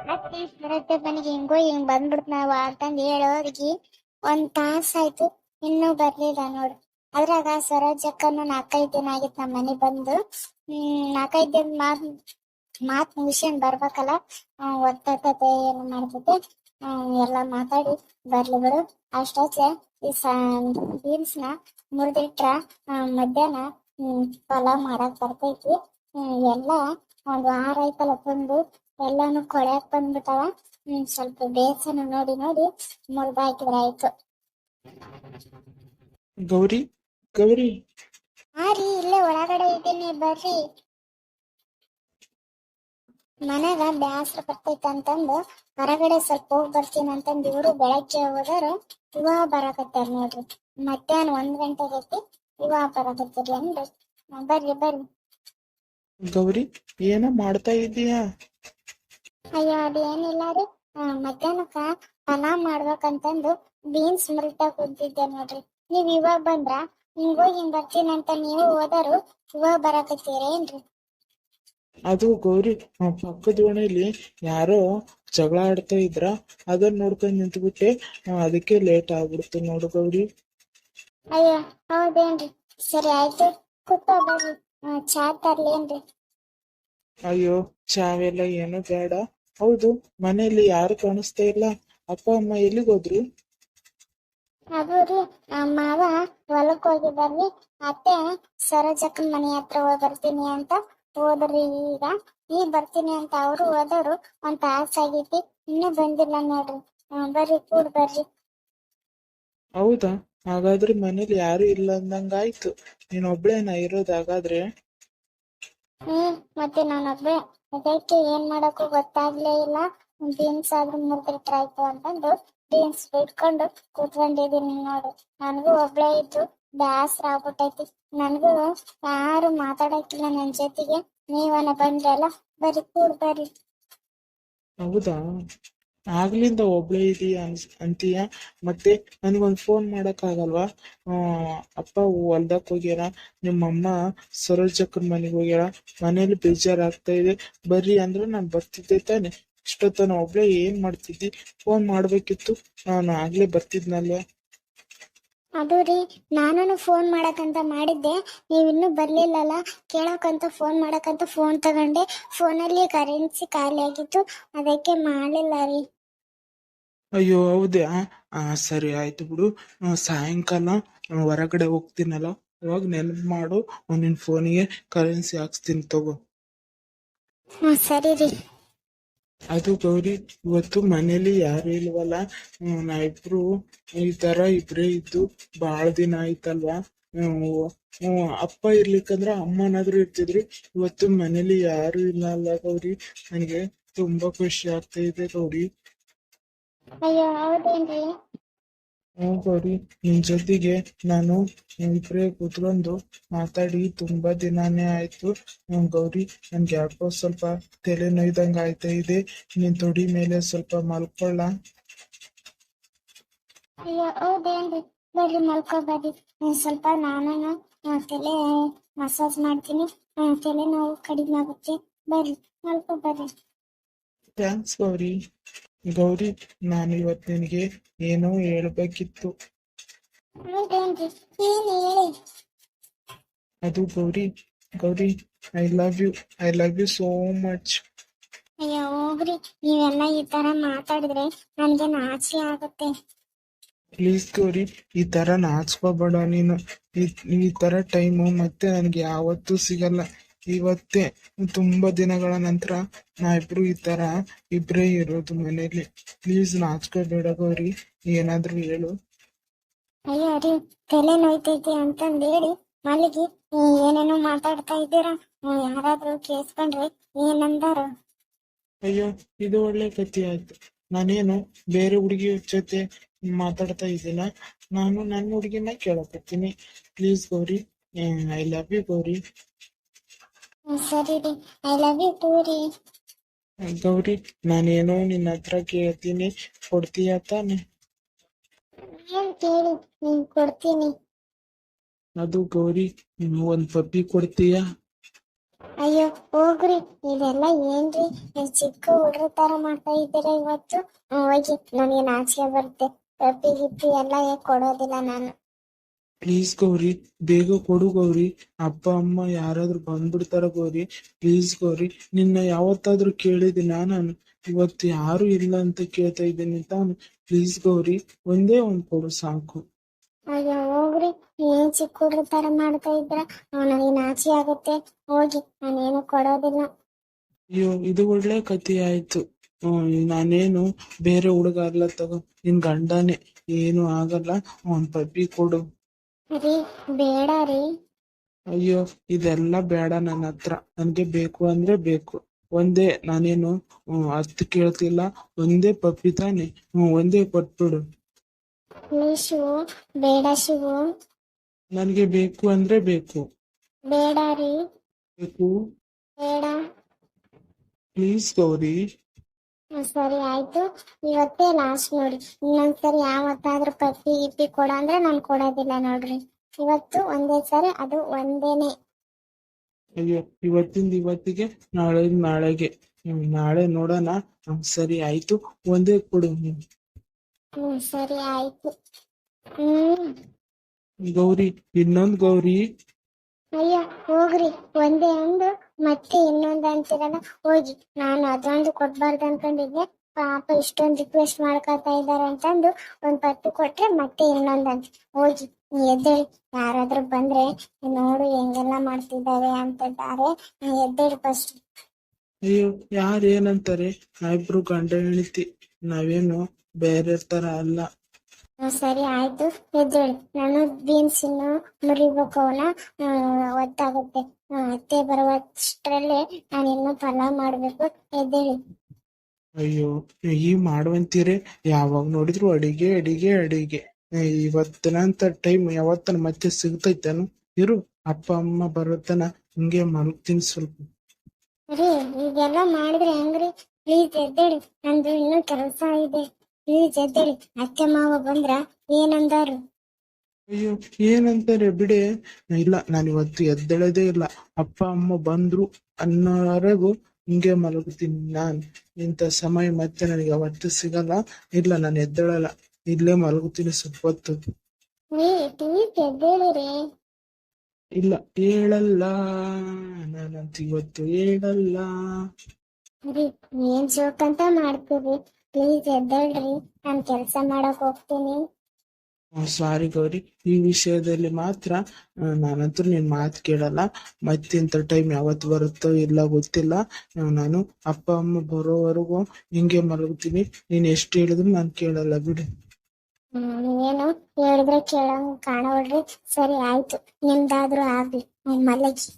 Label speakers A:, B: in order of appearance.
A: ಬನಿಗೆ ಹಿಂಗೋ ಹಿಂಗ್ ಬಂದ್ಬಿಡ್ತಾವ ಅಂತಂದ್ ಹೇಳೋರ್ಗಿ ಒಂದ್ ತಾಸ ಆಯ್ತು. ಇನ್ನೂ ಬರ್ಲಿಲ್ಲ ನೋಡು. ಅದ್ರಾಗ ಸರೋಜಕ್ಕನು ನಾಲ್ಕೈದು ದಿನ ಆಗಿತ್ತು ನಮ್ಮ ಮನೆ ಬಂದು. ಹ್ಮ್, ನಾಲ್ಕೈದು ದಿನ ಮಾತ್ ಮಾತ್ ಮುಗಿಸ್ಕೊಂಡ್ ಬರ್ಬೇಕಲ್ಲ? ಒತ್ತತೆ ಏನು ಮಾಡ್ತೈತೆ? ಎಲ್ಲ ಮಾತಾಡಿ ಬರ್ಲಿ ಬಿಡು. ಅಷ್ಟೇ ಈ ಬೀನ್ಸ್ನ ಮುರಿದಿಟ್ರ ಮಧ್ಯಾಹ್ನ, ಹ್ಮ್, ಪಲಾವ್ ಮಾಡಕ್ ಬರ್ತೈತಿ. ಎಲ್ಲ ಒಂದ್ ವಾರ ಐತಲ್ಲ, ತಂದು ಎಲ್ಲಾನು ಕೊಳ್ಯಾಕ್ ಬಂದ್ಬಿಟ್ಟವ. ಹ್ಮ್ ಸ್ವಲ್ಪ ಬೇಸನ ನೋಡಿ ನೋಡಿ ಮುರ್ದ್ ಹಾಕಿದ್ರ ಆಯ್ತು.
B: ಗೌರಿ ಗೌರಿ.
A: ಹಾ ರೀ ಇಲ್ಲೇ ಒಳಗಡೆ ಇದ್ದೀನಿ ಬರ್ರಿ. ಮನೆಗ ಬ್ಯಾಸರ ಬರ್ತೈತೆ ಅಂತಂದು ಹೊರಗಡೆ ಸ್ವಲ್ಪ ಹೋಗಿ ಬರ್ತೀನಿ ಅಂತಂದು ಇವರು ಬೆಳಗ್ಗೆ ಹೋದರು ಇವಾಗ ಬರಕತ್ತಾರ ನೋಡ್ರಿ. ಮಧ್ಯಾಹ್ನ ಒಂದ್ ಗಂಟೆ ಆಗೈತಿ ಇವಾಗ ಬರಾಕತ್ತೀರಿ ಅಂದ್ರೆ. ಬರ್ರಿ ಬರ್ರಿ.
B: ಗೌರಿ ಏನ ಮಾಡ್ತಾ ಇದೀಯಾ?
A: ಅಯ್ಯೋ ಅದೇನಿಲ್ಲ ರೀ. ಮಧ್ಯಾಹ್ನಕ್ಕ ಪಲಾವ್ ಮಾಡ್ಬೇಕಂತಂದು ಬೀನ್ಸ್ ಮುರಿತ ಕುಂತಿದ್ದೆ ನೋಡ್ರಿ. ನೀವ್ ಇವಾಗ ಬಂದ್ರ? ಹಿಂಗ್ ಹೋಗಿ ಅಂತ ನೀವು ಹೋದರು ಇವಾಗ ಬರಾಕತ್ತೀರೇನ್ರಿ
B: ಅದು ಗೌರಿ ನಮ್ಮ ಪಕ್ಕದ ಓಣಿಲಿ ಯಾರೋ ಜಗಳ ಆಡ್ತಾ ಇದ್ರ ಅದನ್ನ ನೋಡ್ಕೊಂಡ್ ನಿಂತ್ಬಿಟ್ಟೆ. ಅದಕ್ಕೆ ಲೇಟ್ ಆಗ್ಬಿಡ್ತು ನೋಡು ಗೌರಿ.
A: ಅಯ್ಯೋ ಹೌದೇನ್ರಿ? ಸರಿ ಆಯ್ತು. ಕೂತ್ಕೋ ಬರ್ರಿ ಚಾ ತರ್ಲೇನ್ರಿ
B: ಅಯ್ಯೋ ಚಾವೆಲ್ಲ ಏನು ಬೇಡ. ಹೌದು ಮನೆಯಲ್ಲಿ ಯಾರು ಕಾಣಿಸ್ತಾ ಇಲ್ಲ. ಅಪ್ಪ ಅಮ್ಮ ಎಲ್ಲಿಗೋದ್ರು
A: ಅದು ರೀ ಮಾವ ಹೊಲಕ್ ಹೋಗಿದ್ದಾರ್ರಿ ಅತ್ತೆ ಸರೋಜಕ್ಕನ್ ಮನೆ ಹತ್ರ ಹೋಗಿ ಬರ್ತೀನಿ ಅಂತ ಹೋದ್ರಿ ಈಗ. ಈಗ ಬರ್ತೀನಿ ಅಂತ ಅವರು ಹೋದವ್ರು ಒಂದ್ ತಾಸ ಆಗೈತಿ ಇನ್ನೂ ಬಂದಿಲ್ಲ ನೋಡ್ರಿ. ಆ, ಬರ್ರಿ ಕೂಡ್ ಬರ್ರಿ.
B: ಹೌದಾ? ಹಾಗಾದ್ರೆ ಮನೇಲಿ ಯಾರು ಇಲ್ಲ ಅಂದಂಗಾಯ್ತು ನೀನ್ ಒಬ್ಳೇನಾ ಇರೋದು ಹಾಗಾದ್ರೆ?
A: ಹ್ಮ್ ಮತ್ತೆ ನಾನೊಬ್ಬೆ ಅದಕ್ಕೆ ಏನ್ ಮಾಡಕ್ಕೂ ಗೊತ್ತಾಗ್ಲೇ ಇಲ್ಲ. ಬೀನ್ಸ್ ಆದ್ರೂ ಮುರ್ದಿಟ್ರ ಆಯ್ತು ಅಂತಂದು ಬೀನ್ಸ್ ಬಿಟ್ಕೊಂಡು ಕೂತ್ಕೊಂಡಿದೀನಿ ನೋಡು. ನನಗೂ ಒಬ್ಳೆ ಇದ್ದು ಬ್ಯಾಸ್ರ ಆಗ್ಬಿಟ್ಟೈತಿ. ನನಗೂ ಯಾರು ಮಾತಾಡಕ್ಕಿಲ್ಲ ನನ್ ಜೊತೆಗೆ. ನೀವನ ಬಂದ್ರಲ್ಲ, ಬರೀ ಕೂಡ್ ಬರ್ರಿ.
B: ಹೌದಾ? ಆಗ್ಲಿಂದ ಒಬ್ಳೆ ಇದೀಯ ಅನ್ಸ್, ಅಂತೀಯ? ಮತ್ತೆ ನನ್ಗೊಂದ್ ಫೋನ್ ಮಾಡಕ್ ಆಗಲ್ವಾ ಆ, ಅಪ್ಪ ಹೊಲ್ದಕ್ ಹೋಗ್ಯಾರ, ನಿಮ್ಮಮ್ಮ ಸರೋಜಕ್ಕನ ಮನೆಗ್ ಹೋಗ್ಯಾರ, ಮನೇಲಿ ಬೇಜಾರಾಗ್ತಾ ಇದೆ. ಬರ್ರಿ ಅಂದ್ರೆ ನಾನ್ ಬರ್ತಿದ್ದೆ ತಾನೆ. ಇಷ್ಟೊತ್ತನ ಒಬ್ಳೆ ಏನ್ ಮಾಡ್ತಿದ್ದಿ? ಫೋನ್ ಮಾಡ್ಬೇಕಿತ್ತು. ನಾನು ಆಗ್ಲೇ ಬರ್ತಿದ್ನಲ್ವ?
A: ಅದು ರೀ ನಾನು ಫೋನ್ ಮಾಡಕ್ಕಂತ ಮಾಡಿದ್ದೆ. ನೀವಿನ್ನೂ ಬರ್ಲಿಲ್ಲಲ್ಲ ಕೇಳಕಂತ ಫೋನ್ ಮಾಡಕಂತ ಫೋನ್ ತಗೊಂಡೆ. ಫೋನಲ್ಲಿ ಕರೆನ್ಸಿ ಖಾಲಿ ಆಗಿತ್ತು ಅದಕ್ಕೆ ಮಾಡಲಿಲ್ಲ ರೀ.
B: ಅಯ್ಯೋ ಹೌದಾ? ಆ ಸರಿ ಆಯ್ತು ಬಿಡು. ಸಾಯಂಕಾಲ ಹೊರಗಡೆ ಹೋಗ್ತೀನಲ್ಲ ಅವಾಗ ನೆನಪು ಮಾಡು ನಿನ್ ಫೋನಿಗೆ ಕರೆನ್ಸಿ ಹಾಕ್ಸ್ತೀನಿ ತಗೋ.
A: ಹ್ಞೂ ಸರಿ ರೀ.
B: ಅದು ಗೌರಿ ಇವತ್ತು ಮನೇಲಿ ಯಾರು ಇಲ್ವಲ್ಲ? ನಾ ಇಬ್ರು ಈ ತರ ಇಬ್ರೇ ಇದ್ದು ಬಹಳ ದಿನ ಆಯ್ತಲ್ವಾ? ಅಪ್ಪ ಇರ್ಲಿಕ್ಕಂದ್ರ ಅಮ್ಮನಾದ್ರು ಇರ್ತಿದ್ರು. ಇವತ್ತು ಮನೇಲಿ ಯಾರು ಇಲ್ಲ ಅಲ್ಲ ಗೌರಿ. ನನಗೆ ತುಂಬಾ ಖುಷಿ ಆಗ್ತಾ ಇದೆ ಗೌರಿ.
A: ಅಯ್ಯೋ, ಹೌದೇನ್ರಿ?
B: ಗೌರಿ ನಿನ್ ಜೊತೆಗೆ ನಾನು ಇಬ್ರೇ ಕೂತ್ಕೊಂಡು ಮಾತಾಡಿ ತುಂಬಾ ದಿನಾನೇ ಆಯ್ತು. ಗೌರಿ ನನ್ಗೆ ಯಾಕೋ ಸ್ವಲ್ಪ ತಲೆ ನೋಯ್ದಂಗ ಆಯ್ತಾ ಇದೆ. ನಿನ್ ತೊಡಿ ಮೇಲೆ ಸ್ವಲ್ಪ ಮಲ್ಕೊಳ್ಳ
A: ಅಯ್ಯೋ ಹೌದೇನ್ರಿ? ಬರ್ರಿ ಮಲ್ಕೋ ಬರ್ರಿ ಒಂದ್ ಸ್ವಲ್ಪ ನಾನು ತಲೆ ಮಸಾಜ್ ಮಾಡ್ತೀನಿ. ತಲೆ ನೋವು ಕಡಿಮೆ ಆಗುತ್ತೆ. ಬರ್ರಿ ಮಲ್ಕೋ ಬರ್ರಿ
B: ಥ್ಯಾಂಕ್ಸ್ ಗೌರಿ. ಗೌರಿ ನಾನು ಇವತ್ತು ನಿನಗೆ ಏನೋ ಹೇಳ್ಬೇಕಿತ್ತು ಅದು Gauri Gauri I love you I love you so much
A: ಅಯ್ಯೋ ಹೋಗ್ರಿ. ನೀವೆಲ್ಲ ಈ ತರ ಮಾತಾಡಿದ್ರೆ ನನ್ಗೆ ನಾಚಿ ಆಗುತ್ತೆ.
B: ಪ್ಲೀಸ್ ಗೌರಿ ಈ ತರ ನಾಚ್ಕೋಬೇಡ ನೀನು. ಈ ತರ ಟೈಮು ಮತ್ತೆ ನನ್ಗೆ ಯಾವತ್ತೂ ಸಿಗಲ್ಲ. ಇವತ್ತೇ ತುಂಬಾ ದಿನಗಳ ನಂತರ ನಾವಿಬ್ರು ಈ ತರ ಇಬ್ರೇ ಇರೋದು ಮನೇಲಿ ಪ್ಲೀಸ್ ನಾಚ್ಕೋಬೇಡ ಗೌರಿ ಏನಾದ್ರು ಹೇಳು.
A: ಅಯ್ಯೋ ರೀ ತಲೆ ನೋಯ್ತೈತಿ ಅಂತಂದ್ ಹೇಳಿ ಮಲಗಿ ಏನೇನೋ ಮಾತಾಡ್ತಾ ಇದ್ದೀರಾ? ಯಾರಾದ್ರೂ ಕೇಳಿಸ್ಕೊಂಡ್ರೆ ಏನಂದಾರು?
B: ಅಯ್ಯೋ ಇದು ಒಳ್ಳೆ ಕತಿ ಆಯ್ತು. ನಾನೇನು ಬೇರೆ ಹುಡುಗಿ ಜೊತೆ ಮಾತಾಡ್ತಾ ಇದ್ದಿಲ್ಲ ನಾನು ನನ್ನ ಹುಡುಗಿನ ಕೇಳಕತ್ತೀನಿ. Please Gauri I love you Gauri.
A: ಸರಿ ರೀ. ಐ ಲವ್ ಯು ಟೂ ರೀ.
B: ಗೌರಿ ನಾನೇನೋ ನಿನ್ನ ಹತ್ರ ಕೇಳ್ತೀನಿ. ಕೊಡ್ತೀಯ ತಾನೆ?
A: ಏನ್ ಕೇಳಿ ನೀನ್ ಕೊಡ್ತೀನಿ.
B: ಅದು ಗೌರಿ ನೀನು ಒಂದ್ ಪಪ್ಪಿ ಕೊಡ್ತೀಯ?
A: ಅಯ್ಯೋ ಹೋಗ್ರಿ. ಇದೆಲ್ಲ ಏನ್ರಿ? ನೀವ್ ಚಿಕ್ಕ ಹುಡ್ರ ತರ ಮಾಡ್ತಾ ಇದ್ದೀರಾ ಇವತ್ತು? ಹೋಗಿ. ನನಗೆ ನಾಚಿಕೆ ಬರುತ್ತೆ. ಪಪ್ಪಿ ಗಿಪ್ಪಿ ಎಲ್ಲ ಕೊಡೋದಿಲ್ಲ ನಾನು.
B: ಪ್ಲೀಸ್ ಗೌರಿ ಬೇಗ ಕೊಡು ಗೌರಿ. ಅಪ್ಪ ಅಮ್ಮ ಯಾರಾದ್ರೂ ಬಂದ್ಬಿಡ್ತಾರ ಗೌರಿ. ಪ್ಲೀಸ್ ಗೌರಿ ನಿನ್ನ ಯಾವತ್ತಾದ್ರೂ ಕೇಳಿದಿನ ನಾನು. ಇವತ್ತು ಯಾರು ಇಲ್ಲ ಅಂತ ಕೇಳ್ತಾ ಇದ್ದೀನಿ ತಾನು. ಪ್ಲೀಸ್ ಗೌರಿ ಒಂದೇ ಒಂದ್ ಕೊಡು ಸಾಕು.
A: ಅಯ್ಯೋ ಹೋಗ್ರಿ ಏನ್ ಚಿಕ್ಕ ಹುಡುಗ ತರ ಮಾಡ್ತಾ ಇದ್ರ ನನಗೆ ನಾಚಿ ಆಗುತ್ತೆ. ಹೋಗಿ ನಾನೇನು ಕೊಡೋದಿಲ್ಲ.
B: ಅಯ್ಯೋ ಇದು ಒಳ್ಳೆ ಕಥೆ ಆಯ್ತು. ಹ್ಮ್ ನಾನೇನು ಬೇರೆ ಹುಡುಗ ಅಲ್ಲ ತಗೋ. ನಿನ್ ಗಂಡನೇ. ಏನು ಆಗಲ್ಲ. ಒಂದ್ ಪಪ್ಪಿ ಕೊಡು.
A: ರೀ ಬೇಡ ರೀ.
B: ಅಯ್ಯೋ ಇದೆಲ್ಲ ಬೇಡ ನನ್ನ ಹತ್ರ. ನನ್ಗೆ ಬೇಕು ಅಂದ್ರೆ ಬೇಕು. ಒಂದೇ ನಾನೇನು ಹತ್ತು ಕೇಳ್ತಿಲ್ಲ. ಒಂದೇ ಪಪ್ಪಿ ತಾನೆ. ಒಂದೇ ಕೊಟ್ಬಿಡು.
A: ಶಿವು ಬೇಡ ಶಿವು.
B: ನನ್ಗೆ ಬೇಕು ಅಂದ್ರೆ ಬೇಕು.
A: ಬೇಡ ರೀ.
B: ಬೇಕು.
A: ಬೇಡ.
B: ಪ್ಲೀಸ್ ಗೌರಿ.
A: ಸರಿ ಆಯ್ತು. ಇವತ್ತೇ ಲಾಸ್ಟ್ ನೋಡಿ. ಇನ್ನೊಂದ್ಸರಿ ಯಾವತ್ತಾದ್ರೂ ಪಟ್ಟಿ ಗಿಪ್ಪಿ ಕೊಡ ಅಂದ್ರೆ ನಾನ್ ಕೊಡೋದಿಲ್ಲ ನೋಡ್ರಿ. ಇವತ್ತು ಒಂದೇ ಸರಿ ಅದು ಒಂದೇನೆ.
B: ಅಯ್ಯೋ ಇವತ್ತಿಂದ ಇವತ್ತಿಗೆ ನಾಳೆ ನಾಳೆಗೆ. ನಾಳೆ ನೋಡೋಣ. ಸರಿ ಆಯ್ತು. ಒಂದೇ ಕೊಡು. ಹ್ಮ್
A: ಸರಿ ಆಯ್ತು. ಹ್ಮ್.
B: ಗೌರಿ ಇನ್ನೊಂದ್ ಗೌರಿ.
A: ಅಯ್ಯ, ಹೋಗ್ರಿ. ಒಂದೇ ಒಂದು ಮತ್ತೆ ಇನ್ನೊಂದು ಅಂತೀರಲ್ಲ ಹೋಗಿ. ನಾನು ಅದೊಂದು ಕೊಡ್ಬಾರ್ದು ಅನ್ಕೊಂಡಿದ್ದೆ. ಪಾಪ ಇಷ್ಟೊಂದು ರಿಕ್ವೆಸ್ಟ್ ಮಾಡ್ಕೊತಾ ಇದ್ದಾರೆ ಅಂತಂದು ಒಂದ್ ಪಟ್ಟು ಕೊಟ್ರೆ ಮತ್ತೆ ಇನ್ನೊಂದಂತ ಹೋಗಿ, ನೀ ಎದ್ದೇಳಿ. ಯಾರಾದ್ರೂ ಬಂದ್ರೆ ನೋಡು ಹೆಂಗೆಲ್ಲ ಮಾಡ್ತಿದ್ದಾರೆ ಅಂತಿದ್ದಾರೆ ಎದ್ದೇಳಿ ಫಸ್ಟ್
B: ಅಯ್ಯೋ, ಯಾರು ಏನಂತಾರೆ? ಇಬ್ರು ಗಂಡ ಹೆಂಡತಿ. ನಾವೇನು ಬೇರೆ ತರ ಅಲ್ಲ.
A: ಸರಿ ಆಯ್ತು. ಎದ್ದೇಳಿ. ನಾನು ಬೀನ್ಸ್ ಇನ್ನು ಮುರಿಬೇಕು ಅವನ ಒತ್ತಾಗುತ್ತೆ ಅತ್ತೆ ಬರುವಷ್ಟರಲ್ಲೇ ನಾನು ಇನ್ನು ಪಲಾವ್ ಮಾಡ್ಬೇಕು. ಎದ್ದೇಳಿ.
B: ಅಯ್ಯೋ ಈ ಮಾಡುವಂತೀರಿ? ಯಾವಾಗ ನೋಡಿದ್ರು ಅಡಿಗೆ ಅಡಿಗೆ ಅಡಿಗೆ. ಇವತ್ತಿನಂತ ಟೈಮ್ ಯಾವತ್ತನ ಮತ್ತೆ ಸಿಗ್ತೈತೇನು? ಇರು ಅಪ್ಪ ಅಮ್ಮ ಬರುತ್ತನ ಹಿಂಗೆ ಮಲಗ್ತೀನಿ ಸ್ವಲ್ಪ.
A: ರೀ ಈಗೆಲ್ಲ ಮಾಡಿದ್ರೆ ಹೆಂಗ್ರಿ? ಪ್ಲೀಸ್ ಎದ್ದೇಳಿ. ನಂದು ಇನ್ನೂ ಕೆಲಸ ಇದೆ. ಪ್ಲೀಸ್ ಎದ್ದೇಳಿ ಅತ್ತೆ ಮಾವ ಬಂದ್ರ ಏನಂದಾರು?
B: ಅಯ್ಯೋ ಏನಂತಾರೆ ಬಿಡಿ? ಇಲ್ಲ ನಾನು ಇವತ್ತು ಎದ್ದೇಳದೇ ಇಲ್ಲ. ಅಪ್ಪ ಅಮ್ಮ ಬಂದ್ರು ಅನ್ನೋವರೆಗೂ ಹಿಂಗೆ ಮಲಗುತ್ತೀನಿ ನಾನ್. ಇಂಥ ಸಮಯ ಮತ್ತೆ ನನಗೆ ಅವತ್ತು ಸಿಗಲ್ಲ. ಇಲ್ಲ ನಾನು ಎದ್ದೇಳಲ್ಲ. ಇಲ್ಲೇ ಮಲಗುತ್ತೀನಿ ಸ್ವಲ್ಪ ಹೊತ್ತು ಇಲ್ಲ ಹೇಳಲ್ಲ. ನಾನಂತ ಇವತ್ತು ಹೇಳಲ್ಲ.
A: ಏನ್ ಜೋಕ್ ಅಂತ ಮಾಡ್ತೀರಿ? ಪ್ಲೀಸ್ ಎದ್ದೇಳ್ರಿ ನಾನ್ ಕೆಲ್ಸ ಮಾಡಕ್ ಹೋಗ್ತೀನಿ.
B: ಸಾರಿ ಗೌರಿ. ಈ ವಿಷಯದಲ್ಲಿ ಮಾತ್ರ ನಾನಂತೂ ನಿನ್ ಮಾತು ಕೇಳಲ್ಲ. ಮತ್ತಿಂತ ಟೈಮ್ ಯಾವತ್ತು ಬರುತ್ತೋ ಇಲ್ಲ ಗೊತ್ತಿಲ್ಲ. ನಾನು ಅಪ್ಪ ಅಮ್ಮ ಬರೋವರೆಗೂ ಹಿಂಗೆ ಮಲಗ್ತೀನಿ. ನೀನ್ ಎಷ್ಟು ಹೇಳಿದ್ರು ನಾನು ಕೇಳಲ್ಲ ಬಿಡು.
A: ಏನು ಹೇಳಿದ್ರೆ ಕೇಳಂಗ್ ಕಾಣವಲ್ರಿ ಸರಿ ಆಯ್ತು. ನಿಮ್ದಾದ್ರೂ ಆಗ್ಲಿ. ಮಲಗಿ.